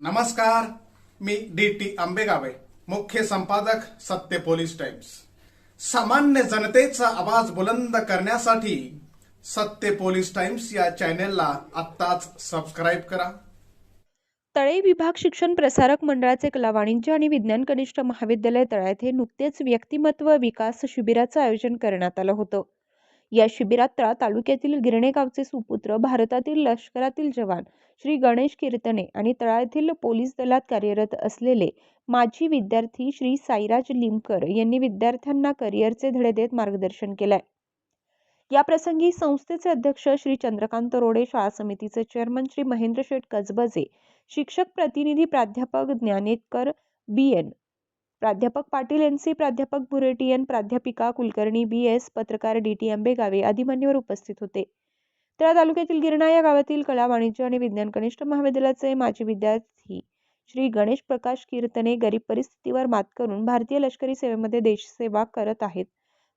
नमस्कार मी D T आंबेगावे मुख्य संपादक सत्य पोलीस टाइम्स. सामान्य जनतेचा आवाज बुलंद करण्यासाठी सत्य पोलीस टाइम्स या चॅनेलला आत्ताच सबस्क्राईब करा. तळे विभाग शिक्षण प्रसारक मंडळाचे कला वाणिज्य आणि विज्ञान कनिष्ठ महाविद्यालय तळ्यात हे नुकतेच व्यक्तिमत्व विकास शिबिराचं आयोजन करण्यात आलं होतं. या शिबिरात तळा तालुक्यातील गिरणे गावचे सुपुत्र भारतातील लष्करातील जवान श्री गणेश कीर्तने आणि तळातील पोलीस दलात कार्यरत असलेले माजी विद्यार्थी श्री साईराज लिमकर यांनी विद्यार्थ्यांना करिअरचे धडे देत मार्गदर्शन केलंय. या प्रसंगी संस्थेचे अध्यक्ष श्री चंद्रकांत रोडे शाळा समितीचे चेअरमन श्री महेंद्र शेठ कसबजे शिक्षक प्रतिनिधी प्राध्यापक ज्ञानेकर बी एन प्राध्यापक पाटील एन सी प्राध्यापक बुरेटी एन प्राध्यापिका कुलकर्णी बी एस पत्रकार डी टी आंबेगावे आदी मान्यवर उपस्थित होते. तळा तालुक्यातील गिरणा या गावातील कला वाणिज्य आणि विज्ञान कनिष्ठ महाविद्यालयाचे माजी विद्यार्थी श्री गणेश प्रकाश कीर्तने गरीब परिस्थितीवर मात करून भारतीय लष्करी सेवेमध्ये देशसेवा करत आहेत.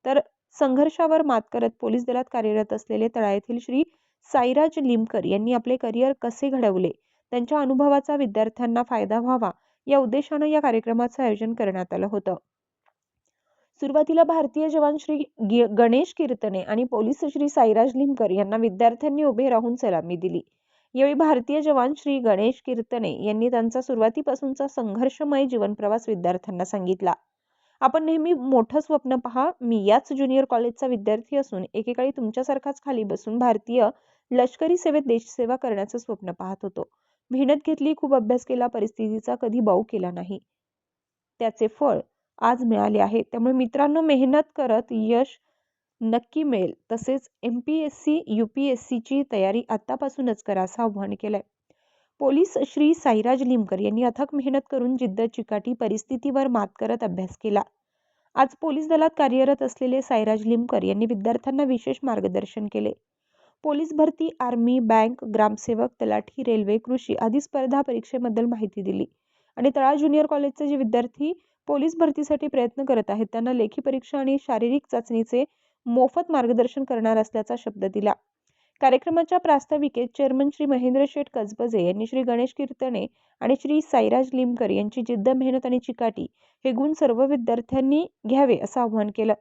तर संघर्षावर मात करत पोलीस दलात कार्यरत असलेले तळा येथील श्री साईराज लिमकर यांनी आपले करिअर कसे घडवले? त्यांच्या अनुभवाचा विद्यार्थ्यांना फायदा व्हावा. या उद्देशानं या कार्यक्रमाचं आयोजन करण्यात आलं होतं. सुरुवातीला भारतीय जवान श्री गणेश कीर्तने आणि पोलीस श्री साईराज लिमकर यांना विद्यार्थ्यांनी उभे राहून सलामी दिली. यावेळी भारतीय जवान श्री गणेश कीर्तने यांनी त्यांचा सुरुवातीपासूनचा संघर्षमय जीवनप्रवास विद्यार्थ्यांना सांगितला. आपण नेहमी मोठं स्वप्न पहा मी याच ज्युनियर कॉलेजचा विद्यार्थी असून एकेकाळी तुमच्यासारखाच खाली बसून भारतीय लष्करी सेवेत देशसेवा करण्याचं स्वप्न पाहत होतो. मेहनत घेतली खूप अभ्यास केला परिस्थितीचा कधी बाऊ केला नाही. त्याचे फळ आज मिळाले आहे त्यामुळे मित्रांनो मेहनत करत यश नक्की मिळेल. तसेच M P S C U P S सीची तयारी आत्तापासूनच करा असं आव्हान आहे पोलीस श्री साईराज लिमकर यांनी अथक मेहनत करून जिद्द चिकाटी परिस्थितीवर मात करत अभ्यास केला. आज पोलीस दलात कार्यरत असलेले साईराज लिमकर यांनी विद्यार्थ्यांना विशेष मार्गदर्शन केले. पोलीस भरती आर्मी बँक ग्रामसेवक तलाठी रेल्वे कृषी आदी स्पर्धा परीक्षेबद्दल माहिती दिली आणि तळा ज्युनियर कॉलेजचे जे विद्यार्थी पोलीस भरतीसाठी प्रयत्न करत आहेत त्यांना लेखी परीक्षा आणि शारीरिक चाचणीचे मोफत मार्गदर्शन करणार असल्याचा शब्द दिला. कार्यक्रमाच्या प्रास्ताविकेत चेअरमन श्री महेंद्र शेठ कसबजे यांनी श्री गणेश कीर्तने आणि श्री साईराज लिमकर यांची जिद्द मेहनत आणि चिकाटी हे गुण सर्व विद्यार्थ्यांनी घ्यावे असं आवाहन केलं.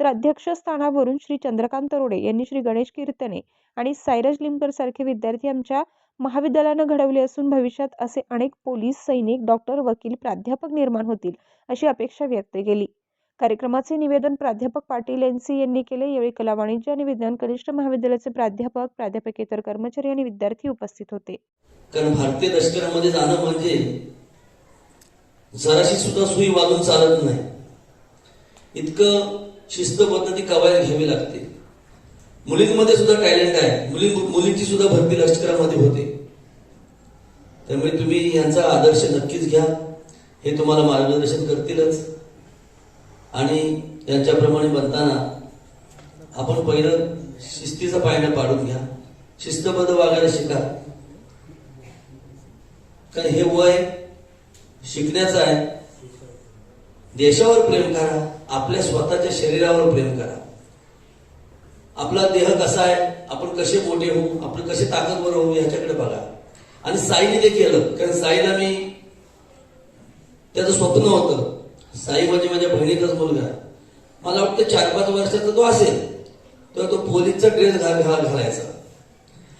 तर अध्यक्षस्थानावरून श्री चंद्रकांत रोडे यांनी श्री गणेश कीर्तने आणि सायरज लिमकर सारखे विद्यार्थी आमच्या महाविद्यालयानं घडवले असून भविष्यात असे अनेक पोलीस सैनिक डॉक्टर वकील प्राध्यापक निर्माण होतील अशी अपेक्षा व्यक्त केली. कार्यक्रमाचे निवेदन प्राध्यापक पाटील एन यांनी केले. यावेळी कला वाणिज्य आणि विज्ञान कनिष्ठ महाविद्यालयाचे प्राध्यापक प्राध्यापकेतर कर्मचारी आणि विद्यार्थी उपस्थित होते. कारण भारतीय लष्करामध्ये जाणं म्हणजे जराशी सुद्धा सुई वाजून चालत नाही. इतकं शिस्तबद्ध ती कवायत घ्यावी लागते. मुलींमध्ये सुद्धा टॅलेंट आहे. मुली मुलींची सुद्धा भरती लष्करामध्ये होते. त्यामुळे तुम्ही यांचा आदर्श नक्कीच घ्या. हे तुम्हाला मार्गदर्शन करतीलच. आणि यांच्याप्रमाणे बनताना आपण पहिलं शिस्तीचा पायंडा पाडून घ्या. शिस्तबद्ध वागायला शिका. कारण हे वय शिकण्याचं आहे. देशावर प्रेम करा आपल्या स्वतःच्या शरीरावर प्रेम करा. आपला देह कसा आहे आपण कसे मोठे होऊ आपण कसे ताकदवर होऊ ह्याच्याकडे बघा. आणि साईने ते केलं कारण साईला मी त्याचं स्वप्न होतं. साई म्हणजे माझ्या बहिणीचाच मुलगा. मला वाटतं चार पाच वर्षाचा तो असेल तर तो पोलीसचा ड्रेस घाल घाल घालायचा.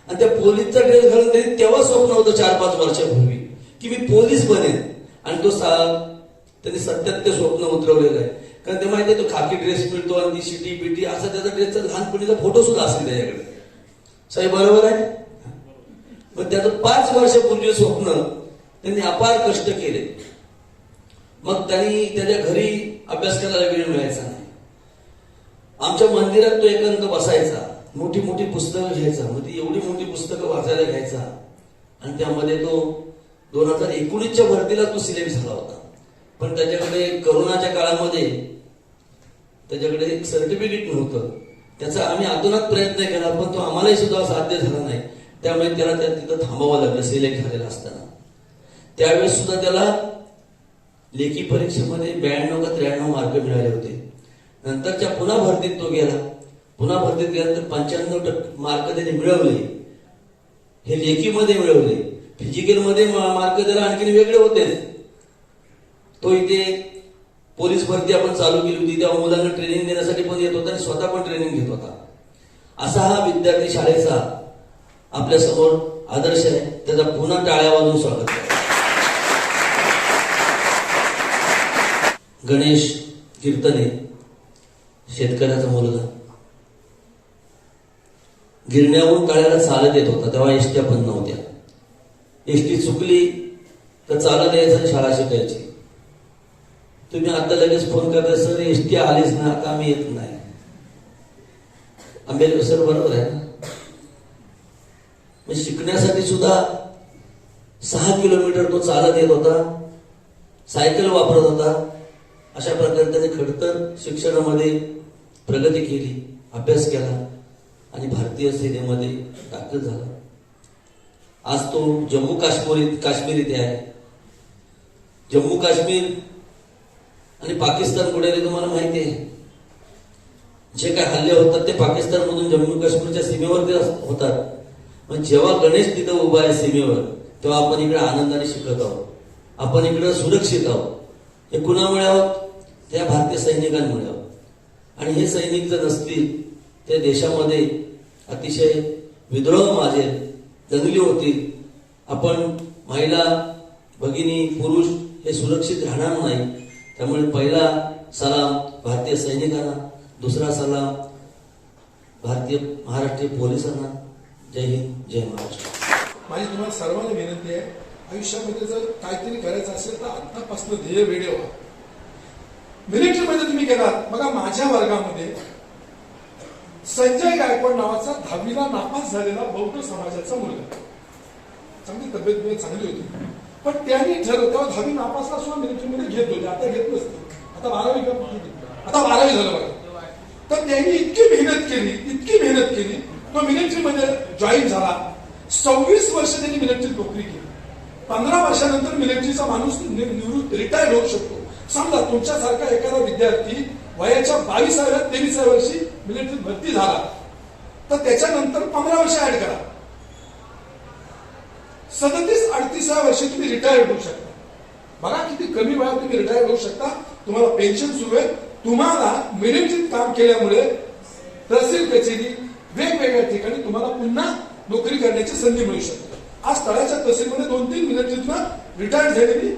आणि त्या पोलीसचा ड्रेस घालून त्यांनी तेव्हा स्वप्न होतं चार पाच वर्षापूर्वी की मी पोलीस बनेन. आणि तो सा त्यांनी सत्यात ते स्वप्न उतरवलेलं आहे. कारण ते माहिती आहे तो खाकी ड्रेस मिळतो आणि ती शिटी बिटी असा त्याचा ड्रेसचा लहानपणीचा फोटो सुद्धा असेल त्याच्याकडे. साहेब बरोबर आहे? पण त्याचं पाच वर्षापूर्वी स्वप्न त्यांनी अपार कष्ट केले. मग त्यांनी त्याच्या घरी अभ्यास करायला वेळ मिळायचा नाही. आमच्या मंदिरात तो एकांत बसायचा मोठी मोठी पुस्तकं घ्यायचा मग ती एवढी मोठी पुस्तकं वाचायला घ्यायचा. आणि त्यामध्ये तो दोन हजार एकोणीसच्या भरतीला तो सिलेक्ट झाला होता. पण त्याच्याकडे करोनाच्या काळामध्ये त्याच्याकडे एक सर्टिफिकेट नव्हतं. त्याचा आम्ही अतोनात प्रयत्न केला पण तो आम्हालाही सुद्धा साध्य झाला नाही. त्यामुळे त्याला त्या तिथं थांबावं लागलं सिलेक्ट झालेलं असताना. त्यावेळेस सुद्धा त्याला लेखी परीक्षेमध्ये ब्याण्णव का त्र्याण्णव मार्क मिळाले होते. नंतरच्या पुन्हा भरतीत तो गेला. पुन्हा भरतीत गेल्यानंतर पंच्याण्णव टक्के मार्क त्याने मिळवले. हे लेखीमध्ये मिळवले. फिजिकलमध्ये मार्क जरा आणखीन वेगळे होतेच तो इथे पोलीस भरती आपण चालू केली होती तेव्हा मुलांना ट्रेनिंग देण्यासाठी पण येत होता आणि स्वतः पण ट्रेनिंग घेत होता. असा हा विद्यार्थी शाळेचा आपल्यासमोर आदर्श आहे. त्याचा पुन्हा टाळ्या वाजून स्वागत आहे. गणेश कीर्तने शेतकऱ्याचा मुलगा. गिरण्यावरून तळ्याला चालत येत होता तेव्हा एसट्या पण नव्हत्या. एसटी चुकली तर चालत यायचं आणि शाळा शिकायची. तुम्ही आता लगेच फोन करता सर एसटी आलीच ना आता आम्ही येत नाही. आंबेडकर सर बरोबर आहे. ना शिकण्यासाठी सुद्धा सहा किलोमीटर तो चालत येत होता सायकल वापरत होता. अशा प्रकारे त्याने खडतर शिक्षणामध्ये प्रगती केली अभ्यास केला आणि भारतीय सेनेमध्ये दाखल झाला. आज तो जम्मू काश्मीर काश्मीर इथे आहे. जम्मू काश्मीर आणि पाकिस्तान कुठे आहे तुम्हाला माहिती आहे. जे काय हल्ले होतात ते पाकिस्तानमधून जम्मू काश्मीरच्या सीमेवर ते होतात. पण जेव्हा गणेश तिथं उभा आहे सीमेवर तेव्हा आपण इकडे आनंदाने शिकत आहोत. आपण इकडे सुरक्षित आहोत. हे कुणामुळे आहोत? त्या भारतीय सैनिकांमुळे आहोत. आणि हे सैनिक जर नसतील त्या देशामध्ये अतिशय विद्रोह माझे दंगली होतील. आपण महिला भगिनी पुरुष हे सुरक्षित राहणार नाही. त्यामुळे पहिला सलाम भारतीय सैनिकांना दुसरा सलाम भारतीय महाराष्ट्रीय पोलिसांना. जय हिंद जय महाराष्ट्र. माझी तुम्हाला सर्वांना विनंती आहे आयुष्यामध्ये जर काहीतरी करायचं असेल तर आतापासून ध्येय वेळे व्हा. मिलिटरीमध्ये तुम्ही गेलात बघा माझ्या वर्गामध्ये संजय गायकवाड नावाचा दहावीला नापास झालेला बौद्ध समाजाचा मुलगा. चांगली तब्येत चांगली होती. पण त्यांनी ठरवलं तेव्हा दहावी नापासला सुद्धा मिलिटरीमध्ये घेत होते आता घेत नसते. आता बारावी आता बारावी झालं बघा. तर त्यांनी इतकी मेहनत केली इतकी मेहनत केली. तो मिलिटरीमध्ये जॉईन झाला. सव्वीस वर्ष त्यांनी मिलिटरी नोकरी केली. पंधरा वर्षानंतर मिलिटरीचा माणूस निवृत्त रिटायर होऊ शकतो. समजा तुमच्यासारखा एखादा विद्यार्थी वयाच्या बावीसाव्या तेवीसाव्या वर्षी मिलिटरीत भरती झाला. तर त्याच्यानंतर पंधरा वर्ष ऍड करा. सदतीस अडतीसाव्या वर्षी तुम्ही रिटायर्ड होऊ शकता. बघा किती कमी वेळात तुम्ही रिटायर होऊ शकता. तुम्हाला पेन्शन सुरू आहे. तुम्हाला मिलिटरीत काम केल्यामुळे तहसील कचेरी वेगवेगळ्या ठिकाणी तुम्हाला पुन्हा नोकरी करण्याची संधी मिळू शकते. आज तळ्याच्या तहसीलमध्ये दोन तीन मिलिटरीतनं रिटायर झालेली.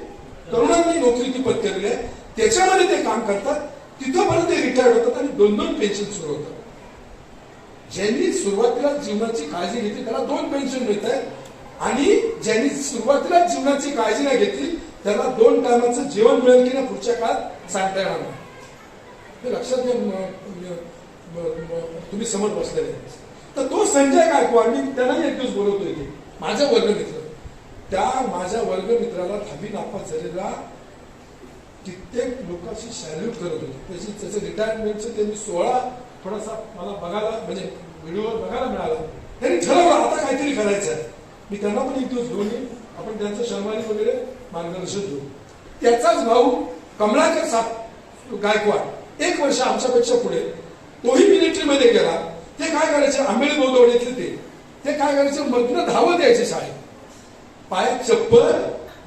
तरुणांनी नोकरी ती पत्करली आहे. त्याच्यामध्ये ते काम करतात. तिथं ते रिटायर्ड होतात आणि दोन दोन पेन्शन सुरू होतात. ज्यांनी सुरुवातीला जीवनाची काळजी घेतली त्याला दोन पेन्शन मिळत आहेत आणि ज्यांनी सुरुवातीला जीवनाची काळजी नाही घेतली त्याला दोन टायमाचं जेवण मिळेल की नाही पुढच्या काळात सांगता येणार नाही. हे लक्षात घ्या तुम्ही समोर बसलेले. तर तो संजय गायकवाड मी त्यांनाही एक दिवस बोलवतोय की माझा वर्गमित्र त्या माझ्या वर्गमित्राला दहावी नापास झालेला कित्येक लोकांशी सॅल्यूट करत होते. त्याची त्याचं रिटायरमेंटचं त्यांनी सोहळा थोडासा मला बघायला म्हणजे व्हिडिओवर बघायला मिळाला. त्यांनी ठरवलं आता काहीतरी करायचं आहे मी त्यांना पण एक दिवस घेऊन आपण त्यांचं शर्मारी वगैरे मार्गदर्शन घेऊ. त्याचाच भाऊ कमलाकर साप गायकवाड एक वर्ष आमच्यापेक्षा पुढे. तोही मिलिटरीमध्ये गेला. ते काय करायचे? आंबेड बौद्धवाडीतले ते. ते काय करायचे? मधनं धावत यायचे शाळेत. पायात चप्पल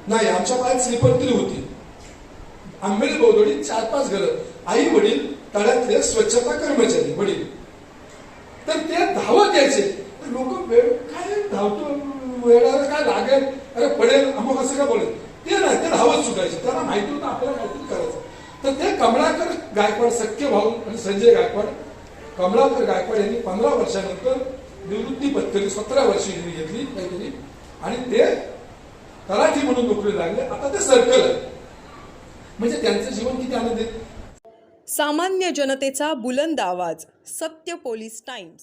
नाही आमच्या पायात स्लीपर तरी होती. आंबेड बौद्धवाडीत चार पाच घरं. आई वडील तळ्यातले स्वच्छता कर्मचारी वडील. तर ते धावत यायचे. लोक वेळ काय धावतो वेळाला काय लागेल? अरे पडेल. अमुक असं काय बोलेल? ते नाही त्याला धावत सुटायचं. त्याला माहिती होतं आपल्याला काहीतरी करायचं. तर ते कमलाकर गायकवाड सख्य भाऊ आणि संजय गायकवाड कमलाकर गायकवाड यांनी पंधरा वर्षानंतर निवृत्ती पत्करी सतरा वर्षी यांनी घेतली काहीतरी. आणि ते तलाठी म्हणून नोकरी लागले. आता ते सर्कल आहे. म्हणजे त्यांचं जीवन किती आनंद सामान्य जनतेचा बुलंद आवाज सत्य पोलीस टाइम्स.